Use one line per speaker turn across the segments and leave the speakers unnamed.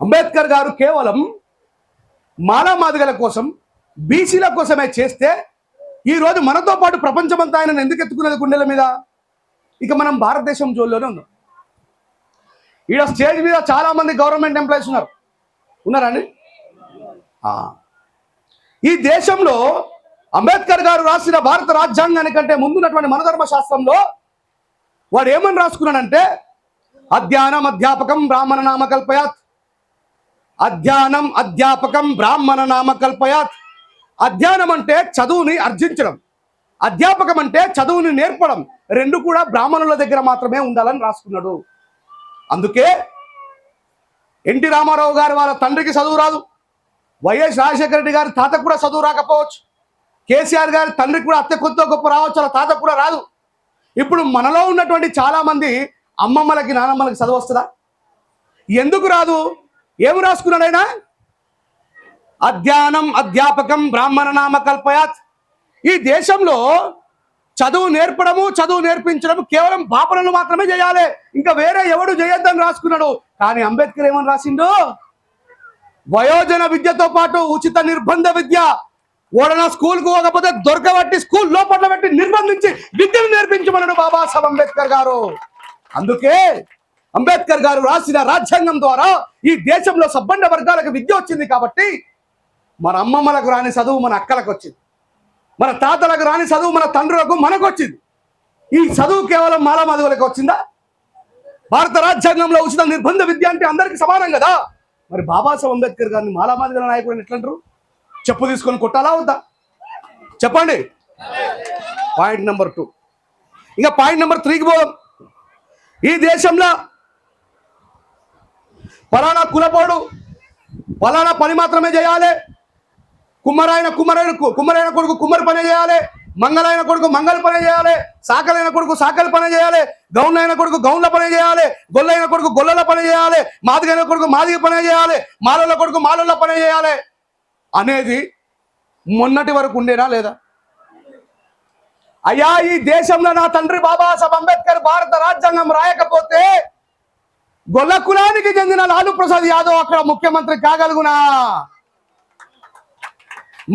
అంబేద్కర్ గారు కేవలం మాలామాదిగల కోసం బీసీల కోసమే చేస్తే ఈరోజు మనతో పాటు ప్రపంచమంతా ఆయన ఎందుకు ఎత్తుకునేది గుండెల మీద? ఇక మనం భారతదేశం జోల్లోనే ఉన్నాం. ఈడ స్టేజ్ మీద చాలామంది గవర్నమెంట్ ఎంప్లాయీస్ ఉన్నారు. ఉన్నారండి ఆ. ఈ దేశంలో అంబేద్కర్ గారు రాసిన భారత రాజ్యాంగానికంటే ముందున్నటువంటి మనధర్మ శాస్త్రంలో వాడు ఏమని రాసుకున్నాడంటే అధ్యానం అధ్యాపకం బ్రాహ్మణ నామకల్పయాత్ అధ్యానం అధ్యాపకం బ్రాహ్మణ నామకల్పయాత్ అధ్యానం అంటే చదువుని అర్జించడం. అధ్యాపకం అంటే చదువుని నేర్పడం. రెండు కూడా బ్రాహ్మణుల దగ్గర మాత్రమే ఉండాలని రాసుకున్నాడు. అందుకే ఎన్టీ రామారావు గారు వాళ్ళ తండ్రికి చదువు రాదు. వైఎస్ రాజశేఖర రెడ్డి గారి తాతకు కూడా చదువు రాకపోవచ్చు. కేసీఆర్ గారి తండ్రికి కూడా అత్త కొత్త గొప్ప రావచ్చు వాళ్ళ తాతకు కూడా రాదు. ఇప్పుడు మనలో ఉన్నటువంటి చాలామంది అమ్మమ్మలకి నానమ్మలకి చదువు వస్తుందా? ఎందుకు రాదు? ఏమి రాసుకున్నాడు ఆయన? అధ్యానం అధ్యాపకం బ్రాహ్మణ నామ కల్పయాత్ ఈ దేశంలో చదువు నేర్పడము చదువు నేర్పించడం కేవలం పాపలను మాత్రమే చేయాలి. ఇంకా వేరే ఎవడు చేయొద్దని రాసుకున్నాడు? కానీ అంబేద్కర్ ఏమని రాసిండు? వయోజన విద్యతో పాటు ఉచిత నిర్బంధ విద్య. ఓడన స్కూల్కు పోకపోతే దొరకబట్టి స్కూల్ లోపల పెట్టి నిర్బంధించి విద్యను నేర్పించమన్నాడు బాబాసాహెబ్ అంబేద్కర్ గారు. అందుకే అంబేద్కర్ గారు రాసిన రాజ్యాంగం ద్వారా ఈ దేశంలో సబ్బండ వర్గాలకు విద్య వచ్చింది కాబట్టి మన అమ్మమ్మలకు రాని చదువు మన అక్కలకు వచ్చింది. మన తాతలకు రాని చదువు మన తండ్రులకు మనకు వచ్చింది. ఈ చదువు కేవలం మాలామాధవులకు వచ్చిందా? భారత రాజ్యాంగంలో ఉచిత నిర్బంధ విద్య అంటే అందరికీ సమానం కదా? మరి బాబాసాహెబ్ అంబేద్కర్ గారిని మాలామాదిగల నాయకుడు ఎట్లంటారు చెప్పు తీసుకొని కొట్టాలా వద్దా? చెప్పండి. పాయింట్ నెంబర్ టూ ఇంకా పాయింట్ నెంబర్ త్రీకి పోదాం. ఈ దేశంలో ఫలానా కులపోడు ఫలానా పని మాత్రమే చేయాలి. కుమ్మరాయన కుమ్మరైన కుమ్మరైన కొడుకు కుమ్మరి పని చేయాలి. మంగళైన కొడుకు మంగళ పని చేయాలి. సాకలైన కొడుకు సాకలి పని చేయాలి. గౌన్లైన కొడుకు గౌన్ల పని చేయాలి. గొల్లైన కొడుకు గొల్లల పని చేయాలి. మాదిగైన కొడుకు మాదిగ పని చేయాలి. మాలల కొడుకు మాలల పని చేయాలి. అనేది మొన్నటి వరకు ఉండేనా లేదా? అయ్యా ఈ దేశంలో నా తండ్రి బాబాసాహెబ్ అంబేద్కర్ భారత రాజ్యాంగం రాయకపోతే గొల్ల కులానికి చెందిన లాలూ ప్రసాద్ యాదవ్ అక్కడ ముఖ్యమంత్రి కాగలుగునా?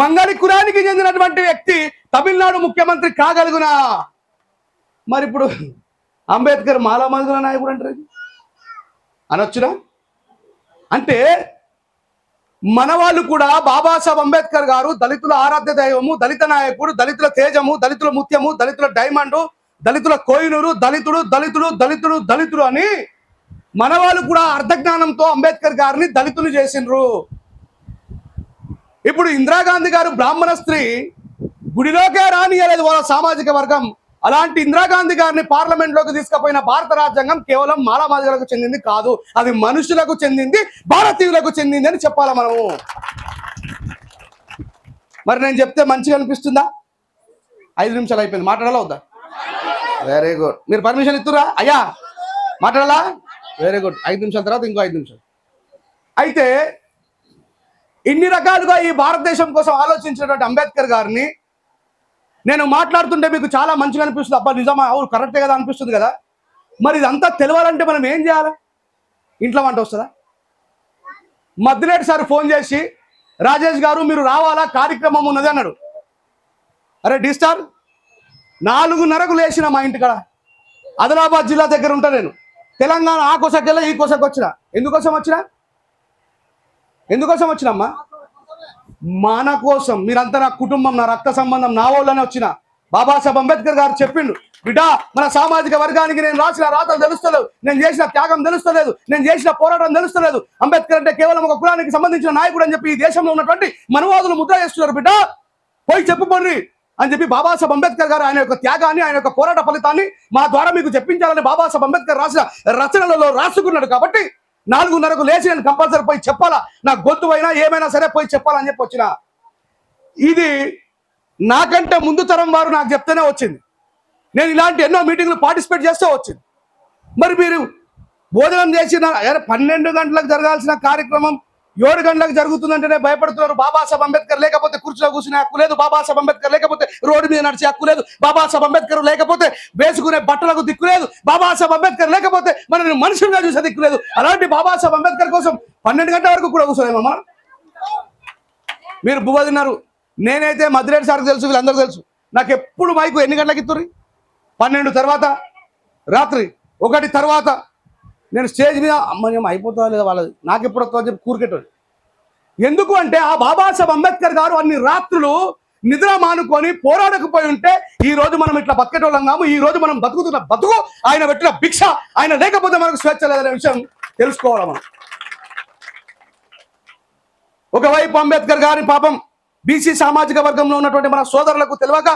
మంగళి కులానికి చెందినటువంటి వ్యక్తి తమిళనాడు ముఖ్యమంత్రి కాగలుగునా? మరి ఇప్పుడు అంబేద్కర్ మాలామదుల నాయకుడు అంటారు అనొచ్చునా? అంటే మన వాళ్ళు కూడా బాబాసాహెబ్ అంబేద్కర్ గారు దళితుల ఆరాధ్య దైవము దళిత నాయకుడు దళితుల తేజము దళితుల ముత్యము దళితుల డైమండ్ దళితుల కోయినూరు దళితుడు దళితుడు దళితుడు దళితుడు అని మన వాళ్ళు కూడా అర్ధజ్ఞానంతో అంబేద్కర్ గారిని దళితులు చేసిండ్రు. ఇప్పుడు ఇందిరాగాంధీ గారు బ్రాహ్మణ స్త్రీ గుడిలోకే రానియలేదు వాళ్ళ సామాజిక వర్గం. అలాంటి ఇందిరాగాంధీ గారిని పార్లమెంట్లోకి తీసుకుపోయిన భారత రాజ్యాంగం కేవలం మాలామాదిగలకు చెందింది కాదు. అది మనుషులకు చెందింది భారతీయులకు చెందింది అని చెప్పాలి మనము? మరి నేను చెప్తే మంచిగా అనిపిస్తుందా? ఐదు నిమిషాలు అయిపోయింది. మాట్లాడాలా వద్దా? వెరీ గుడ్ మీరు పర్మిషన్ ఇస్తురా అయ్యా మాట్లాడాలా? వెరీ గుడ్ ఐదు నిమిషాల తర్వాత ఇంకో ఐదు నిమిషాలు. అయితే ఇన్ని రకాలుగా ఈ భారతదేశం కోసం ఆలోచించినటువంటి అంబేద్కర్ గారిని నేను మాట్లాడుతుంటే మీకు చాలా మంచిగా అనిపిస్తుంది. అబ్బా నిజమా? అవును కరెక్టే కదా అనిపిస్తుంది కదా? మరి ఇదంతా తెలియాలంటే మనం ఏం చేయాలి? ఇంట్లో వంట వస్తుందా? మద్దిలేటి సార్ ఫోన్ చేసి రాజేష్ గారు మీరు రావాలా? కార్యక్రమం ఉన్నది అన్నాడు. అరే డి స్టార్ నాలుగున్నరకు లేచిన మా ఇంటికాడ ఆదిలాబాద్ జిల్లా దగ్గర ఉంటా నేను. తెలంగాణ ఆ కోసకెళ్ళ ఈ కోసకు వచ్చిన ఎందుకోసం వచ్చిన? ఎందుకోసం వచ్చినమ్మా? మన కోసం. మీరంతా నా కుటుంబం నా రక్త సంబంధం నా వాళ్ళనే వచ్చిన. బాబాసాహెబ్ అంబేద్కర్ గారు చెప్పిండు బిడ్డా మన సామాజిక వర్గానికి నేను రాసిన రాతలు తెలుస్తలేదు నేను చేసిన త్యాగం తెలుస్తలేదు. నేను చేసిన పోరాటం తెలుస్తలేదు. అంబేద్కర్ అంటే కేవలం ఒక కులానికి సంబంధించిన నాయకుడు అని చెప్పి ఈ దేశంలో ఉన్నటువంటి మనవాదులు ముద్ర చేస్తున్నారు బిడ్డ. పోయి చెప్పుకోండి. అని చెప్పి బాబాసాహెబ్ అంబేద్కర్ గారు ఆయన యొక్క త్యాగాన్ని ఆయన యొక్క పోరాట ఫలితాన్ని మా ద్వారా మీకు చెప్పించాలని బాబాసాహెబ్ అంబేద్కర్ రాసిన రచనలలో రాసుకున్నాడు కాబట్టి నాలుగున్నరకు లేచి నేను కంపల్సరీ పోయి చెప్పాలా? నా గొంతు అయినా ఏమైనా సరే పోయి చెప్పాలని చెప్పి వచ్చిన. ఇది నాకంటే ముందు తరం వారు నాకు చెప్తేనే వచ్చింది. నేను ఇలాంటి ఎన్నో మీటింగ్లు పార్టిసిపేట్ చేస్తే వచ్చింది. మరి మీరు భోజనం చేసిన పన్నెండు గంటలకు జరగాల్సిన కార్యక్రమం ఏడు గంటలకు జరుగుతుందంటేనే భయపడుతున్నారు. బాబాసాహెబ్ అంబేద్కర్ లేకపోతే కుర్చీలో కూర్చునే హక్కు లేదు. బాబాసాహెబ్ అంబేద్కర్ లేకపోతే రోడ్డు మీద నడిచే హక్కు లేదు. బాబాసాహెబ్ అంబేద్కర్ లేకపోతే వేసుకునే బట్టలకు దిక్కు లేదు. బాబాసాహెబ్ అంబేద్కర్ లేకపోతే మనల్ని మనుషులుగా చూసే దిక్కు లేదు. అలాంటి బాబాసాహెబ్ అంబేద్కర్ కోసం పన్నెండు గంటల వరకు కూడా కూర్చోలేమా మనం మీరు బువ్వ తిన్నారు. నేనైతే మద్రేడ్ సార్కి తెలుసు వీళ్ళందరూ తెలుసు. నాకు ఎప్పుడు మైకు ఎన్ని గంటలకు ఇస్తుర్రి పన్నెండు తర్వాత రాత్రి ఒకటి తర్వాత నేను స్టేజ్ మీద అమ్మ అయిపోతా లేదా వాళ్ళది? నాకు ఎప్పుడు వస్తుందని చెప్పి కూరికెట్టాడు ఎందుకు అంటే ఆ బాబాసాహెబ్ అంబేద్కర్ గారు అన్ని రాత్రులు నిద్ర మానుకొని పోరాడకపోయి ఉంటే ఈ రోజు మనం ఇట్లా బతికేటోళ్ళం కాము ఈ రోజు మనం బతుకుతున్న బతుకు ఆయన పెట్టిన భిక్ష ఆయన లేకపోతే మనకు స్వేచ్ఛ లేదనే విషయం తెలుసుకోవాలి మనం? ఒకవైపు అంబేద్కర్ గారి పాపం బీసీ సామాజిక వర్గంలో ఉన్నటువంటి మన సోదరులకు తెలియక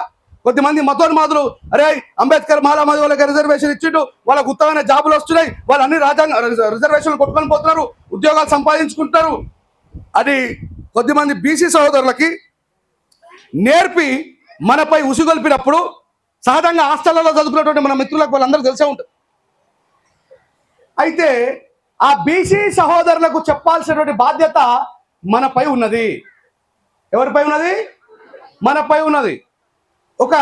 కొద్దిమంది మతోన్మాదులు అరే అంబేద్కర్ మాలామాది వాళ్ళకి రిజర్వేషన్ ఇచ్చిండు వాళ్ళకు ఉత్తమైన జాబులు వస్తున్నాయి వాళ్ళు అన్ని రాజ్యాంగ రిజర్వేషన్లు కొట్టుకొని పోతున్నారు ఉద్యోగాలు సంపాదించుకుంటారు అది కొద్దిమంది బీసీ సహోదరులకి నేర్పి మనపై ఉసిగొల్పినప్పుడు సహజంగా హాస్టళ్ళలో చదువుకున్నటువంటి మన మిత్రులకు వాళ్ళందరూ తెలిసే ఉంటుంది. అయితే ఆ బీసీ సహోదరులకు చెప్పాల్సినటువంటి బాధ్యత మనపై ఉన్నది. ఎవరిపై ఉన్నది? మనపై ఉన్నది. ఒక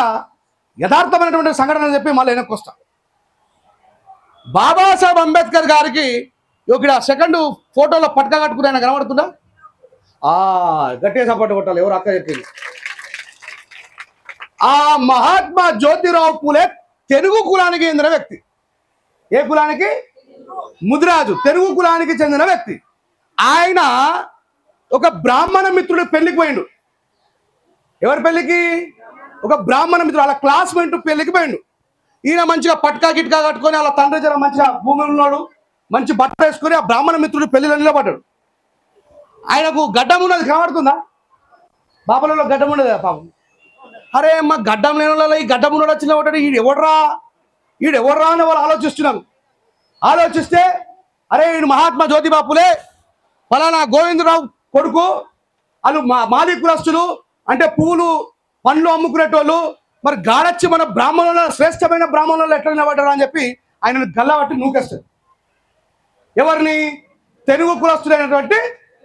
యథార్థమైనటువంటి సంఘటన చెప్పి మళ్ళీ వెనక్కి వస్తా. బాబాసాహెబ్ అంబేద్కర్ గారికి ఇక్కడ సెకండ్ ఫోటోలో పట్క కట్టుకుని ఆయన కనబడుతుందా? ఆ గట్టిగా సపోర్ట్ కొట్టాలి ఎవరు అక్క చెప్పింది. ఆ మహాత్మా జ్యోతిరావు పూలే తెలుగు కులానికి చెందిన వ్యక్తి. ఏ కులానికి? ముదిరాజు తెలుగు కులానికి చెందిన వ్యక్తి. ఆయన ఒక బ్రాహ్మణ మిత్రుడు పెళ్ళికి పోయిండు. ఎవరి పెళ్ళికి? ఒక బ్రాహ్మణ మిత్రుడు వాళ్ళ క్లాస్మేట్ పెళ్ళికి పోయిండు. ఈయన మంచిగా పట్కా గిట్కా కట్టుకొని వాళ్ళ తండ్రి జర మంచిగా భూమి ఉన్నాడు. మంచి బట్ట వేసుకొని ఆ బ్రాహ్మణ మిత్రుడు పెళ్ళిలో నిలబడ్డాడు. ఆయనకు గడ్డం ఉన్నది కనబడుతుందా? బాపలలో గడ్డం ఉండదు పాపం? అరే అమ్మ గడ్డం లేని ఈ గడ్డం ఉన్నాడు వచ్చిన ఒకటి ఈడు ఎవడరా? ఈడు ఎవడరా అని వాళ్ళు ఆలోచిస్తున్నారు. ఆలోచిస్తే అరే ఈయన మహాత్మా జ్యోతిబాపులే ఫలానా గోవిందరావు కొడుకు వాళ్ళు మా మాది కులస్తులు అంటే పూలు పండ్లు అమ్ముకునేటోళ్ళు మరి గాడచ్చి మన బ్రాహ్మణుల శ్రేష్టమైన బ్రాహ్మణులు ఎట్లా నిలబడ్డారు అని చెప్పి ఆయనను గల్లబట్టి నూకేస్తారు ఎవరిని? తెలుగు కులస్తుడైనటువంటి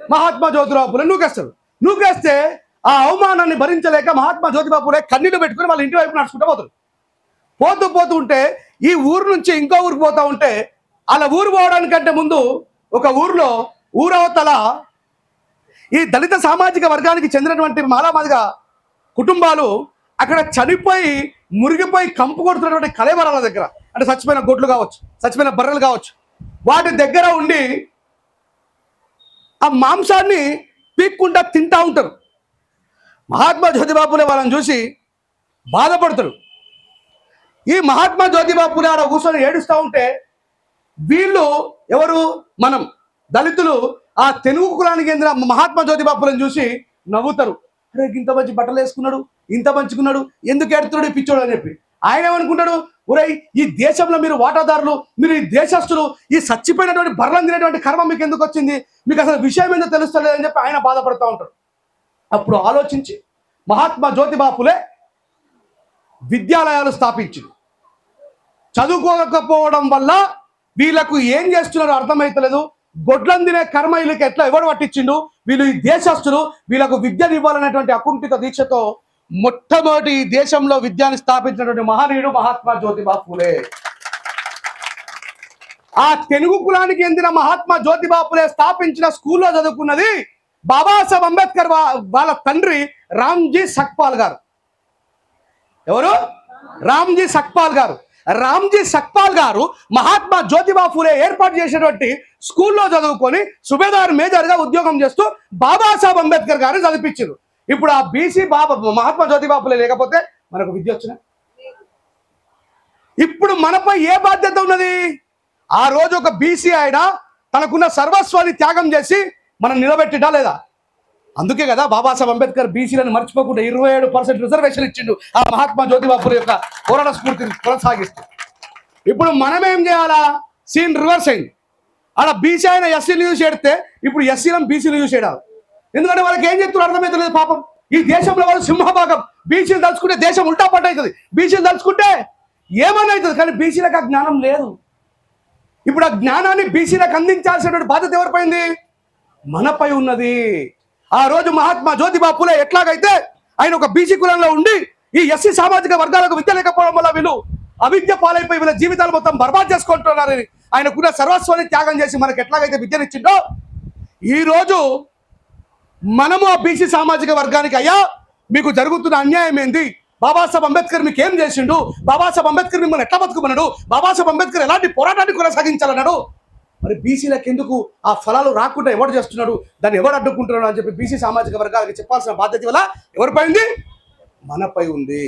మహాత్మా జ్యోతిరావు పూలే నూకేస్తారు నూకేస్తే ఆ అవమానాన్ని భరించలేక మహాత్మా జ్యోతిబాబు పూలే కన్నీళ్ళు పెట్టుకుని వాళ్ళ ఇంటి వైపు నడుచుకుంటూ పోతారు. పోతూ పోతూ ఉంటే ఈ ఊరు నుంచి ఇంకో ఊరికి పోతూ ఉంటే అలా ఊరు పోవడానికంటే ముందు ఒక ఊరిలో ఊరవతల ఈ దళిత సామాజిక వర్గానికి చెందినటువంటి మాలామాదిగా కుటుంబాలు అక్కడ చనిపోయి మురిగిపోయి కంపు కొడుతున్నటువంటి కలేవరాల దగ్గర. అంటే చచ్చిపోయిన గొడ్లు కావచ్చు చచ్చిపోయిన బర్రెలు కావచ్చు. వాటి దగ్గర ఉండి ఆ మాంసాన్ని పీక్కుండా తింటా ఉంటారు. మహాత్మా జ్యోతిబాపులే వాళ్ళని చూసి బాధపడతారు. ఈ మహాత్మా జ్యోతిబాపులే ఆడ కూర్చొని ఏడుస్తూ ఉంటే వీళ్ళు ఎవరు? మనం. దళితులు. ఆ తెలుగు కులానికి చెందిన మహాత్మా జ్యోతిబాపులను చూసి నవ్వుతారు. అరే ఇంత మంచి బట్టలు వేసుకున్నాడు ఇంత మంచుకున్నాడు ఎందుకు ఎడుతున్నాడు పిచ్చోడు అని చెప్పి. ఆయన ఏమనుకుంటాడు? ఒరే ఈ దేశంలో మీరు వాటాదారులు మీరు ఈ దేశస్తులు ఈ చచ్చిపోయినటువంటి బర్రం తినేటువంటి కర్మ మీకు ఎందుకు వచ్చింది? మీకు అసలు విషయం ఏందో తెలుస్తలేదని చెప్పి ఆయన బాధపడుతూ ఉంటాడు. అప్పుడు ఆలోచించి మహాత్మా జ్యోతిబాపులే విద్యాలయాలు స్థాపించింది చదువుకోకపోవడం వల్ల వీళ్ళకు ఏం చేస్తున్నారో అర్థమవుతలేదు గొడ్లం తినే కర్మ వీళ్ళకి ఎట్లా ఎవడు పట్టించిండు? వీళ్ళు ఈ దేశస్తులు వీళ్ళకు విద్యను ఇవ్వాలనేటువంటి అకుంఠిత దీక్షతో మొట్టమొదటి ఈ దేశంలో విద్యాన్ని స్థాపించినటువంటి మహనీయుడు మహాత్మా జ్యోతిబా ఫూలే. ఆ తెలుగు కులానికి చెందిన మహాత్మా జ్యోతిబా ఫులే స్థాపించిన స్కూల్లో చదువుకున్నది బాబాసాహెబ్ అంబేద్కర్ వాళ్ళ తండ్రి రామ్జీ సక్పాల్ గారు. ఎవరు? రామ్జీ సక్పాల్ గారు. రామ్జీ సక్పాల్ గారు మహాత్మా జ్యోతిబా ఫూలే ఏర్పాటు చేసినటువంటి స్కూల్లో చదువుకొని సుబేదార్ మేజర్గా ఉద్యోగం చేస్తూ బాబాసాహెబ్ అంబేద్కర్ గారిని చదివించారు. ఇప్పుడు ఆ బీసీ బాబా మహాత్మా జ్యోతిబా ఫూలే లేకపోతే మనకు విద్య వచ్చిన? ఇప్పుడు మనపై ఏ బాధ్యత ఉన్నది? ఆ రోజు ఒక బీసీ ఆయన తనకున్న సర్వస్వాన్ని త్యాగం చేసి మనం నిలబెట్టిడా లేదా? అందుకే కదా బాబాసాహెబ్ అంబేద్కర్ బీసీలను మర్చిపోకుండా ఇరవై ఏడు పర్సెంట్ రిజర్వేషన్ ఇచ్చిండు ఆ మహాత్మా జ్యోతిబాపుల యొక్క పోరాట స్ఫూర్తిని కొనసాగిస్తూ. ఇప్పుడు మనం ఏం చేయాలా? సీన్ రివర్స్ అయింది. అలా బీసీ ఆయన ఎస్సీలు యూజ్ చేస్తే ఇప్పుడు ఎస్సీలను బీసీలు యూజ్ చేయడాలి. ఎందుకంటే వాళ్ళకి ఏం చెప్తున్నారు? అర్థమవుతలేదు పాపం. ఈ దేశంలో వాళ్ళు సింహభాగం. బీసీలు తలుచుకుంటే దేశం ఉల్టా పట్ట అవుతుంది బీసీలు తలుచుకుంటే ఏమన్నా అవుతుంది కానీ బీసీలకు ఆ జ్ఞానం లేదు. ఇప్పుడు ఆ జ్ఞానాన్ని బీసీలకు అందించాల్సినటువంటి బాధ్యత ఎవరిపోయింది మనపై ఉన్నది. ఆ రోజు మహాత్మా జ్యోతిబా పూలే ఎట్లాగైతే ఆయన ఒక బీసీ కులంలో ఉండి ఈ ఎస్సీ సామాజిక వర్గాలకు విద్య లేకపోవడం వల్ల వీళ్ళు అవిద్య పాలైపోయి వీళ్ళ జీవితాలు మొత్తం బర్బాద్ చేసుకుంటున్నారని ఆయనకున్న సర్వస్వాన్ని త్యాగం చేసి మనకు ఎట్లాగైతే విద్యనిచ్చిండో ఈరోజు మనము ఆ బీసీ సామాజిక వర్గానికి అయ్యా మీకు జరుగుతున్న అన్యాయం ఏంది? బాబాసాహెబ్ అంబేద్కర్ మీకు ఏం చేసిండు? బాబాసాహెబ్ అంబేద్కర్ మిమ్మల్ని ఎట్లా బతుకుమన్నాడు? బాబాసాహెబ్ అంబేద్కర్ ఎలాంటి పోరాటాన్ని కొనసాగించాలన్నాడు? మరి బీసీలకు ఎందుకు ఆ ఫలాలు రాకుండా ఎవడు చేస్తున్నాడు? దాన్ని ఎవరు అడ్డుకుంటున్నాడు అని చెప్పి బీసీ సామాజిక వర్గాలకి చెప్పాల్సిన బాధ్యత వల్ల ఎవరిపై ఉంది? మనపై ఉంది.